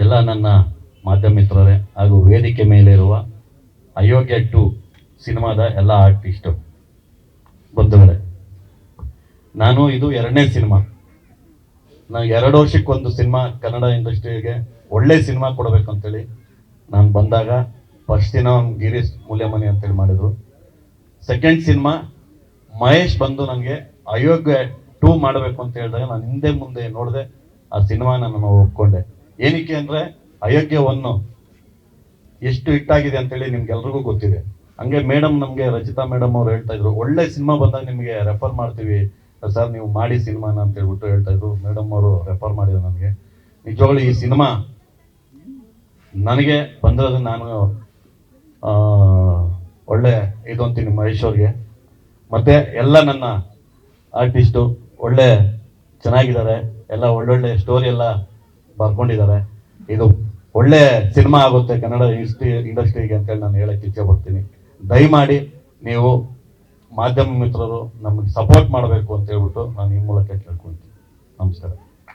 ಎಲ್ಲ ನನ್ನ ಮಾಧ್ಯಮ ಮಿತ್ರರೇ ಹಾಗೂ ವೇದಿಕೆ ಮೇಲಿರುವ ಅಯೋಗ್ಯ ಟು ಸಿನಿಮಾದ ಎಲ್ಲ ಆರ್ಟಿಸ್ಟು, ಬಂಧುಗಳೇ. ನಾನು ಇದು ಎರಡನೇ ಸಿನಿಮಾ. ನಾನು ಎರಡು ವರ್ಷಕ್ಕೊಂದು ಸಿನಿಮಾ ಕನ್ನಡ ಇಂಡಸ್ಟ್ರಿಗೆ ಒಳ್ಳೆ ಸಿನಿಮಾ ಕೊಡಬೇಕಂತೇಳಿ ನಾನು ಬಂದಾಗ ಫಸ್ಟ್ ದಿನ ಗಿರೀಶ್ ಮೂಲ್ಯಮನಿ ಅಂತೇಳಿ ಮಾಡಿದರು. ಸೆಕೆಂಡ್ ಸಿನಿಮಾ ಮಹೇಶ್ ಬಂದು ನನಗೆ ಅಯೋಗ್ಯ ಟೂ ಮಾಡಬೇಕು ಅಂತ ಹೇಳಿದಾಗ ನಾನು ಹಿಂದೆ ಮುಂದೆ ನೋಡಿದೆ ಆ ಸಿನಿಮಾ ನಾನು ಒಪ್ಕೊಂಡೆ. ಏನಕ್ಕೆ ಅಂದರೆ ಅಯೋಗ್ಯವನ್ನು ಎಷ್ಟು ಹಿಟ್ಟಾಗಿದೆ ಅಂತೇಳಿ ನಿಮ್ಗೆಲ್ರಿಗೂ ಗೊತ್ತಿದೆ. ಹಂಗೆ ಮೇಡಮ್ ನಮಗೆ ರಚಿತಾ ಮೇಡಮ್ ಅವ್ರು ಹೇಳ್ತಾ ಇದ್ರು, ಒಳ್ಳೆ ಸಿನಿಮಾ ಬಂದಾಗ ನಿಮಗೆ ರೆಫರ್ ಮಾಡ್ತೀವಿ. ಸರ್, ನೀವು ಮಾಡಿ ಸಿನಿಮಾನ ಅಂತ ಹೇಳ್ಬಿಟ್ಟು ಹೇಳ್ತಾ ಇದ್ರು. ಮೇಡಮ್ ಅವರು ರೆಫರ್ ಮಾಡಿದ್ರು ನನಗೆ ನಿಜವಾಗ್ಲೂ ಈ ಸಿನಿಮಾ ನನಗೆ ಬಂದಿರೋದು ನಾನು ಒಳ್ಳೆ ಇದು ಅಂತೀನಿ ಮಹೇಶ್ ಅವ್ರಿಗೆ. ಮತ್ತೆ ಎಲ್ಲ ನನ್ನ ಆರ್ಟಿಸ್ಟು ಒಳ್ಳೆ ಚೆನ್ನಾಗಿದ್ದಾರೆ. ಎಲ್ಲ ಒಳ್ಳೊಳ್ಳೆ ಸ್ಟೋರಿ ಎಲ್ಲ ಬರ್ಕೊಂಡಿದ್ದಾರೆ. ಇದು ಒಳ್ಳೆ ಸಿನಿಮಾ ಆಗುತ್ತೆ ಕನ್ನಡ ಇಂಡಸ್ಟ್ರಿ ಇಂಡಸ್ಟ್ರಿಗೆ ಅಂತೇಳಿ ನಾನು ಹೇಳಕ್ಕೆ ಇಚ್ಛೆ ಪಡ್ತೀನಿ. ದಯಮಾಡಿ ನೀವು ಮಾಧ್ಯಮ ಮಿತ್ರರು ನಮಗೆ ಸಪೋರ್ಟ್ ಮಾಡಬೇಕು ಅಂತ ಹೇಳ್ಬಿಟ್ಟು ನಾನು ಈ ಮೂಲಕ ಕೇಳ್ಕೊಳ್ತೀನಿ. ನಮಸ್ಕಾರ.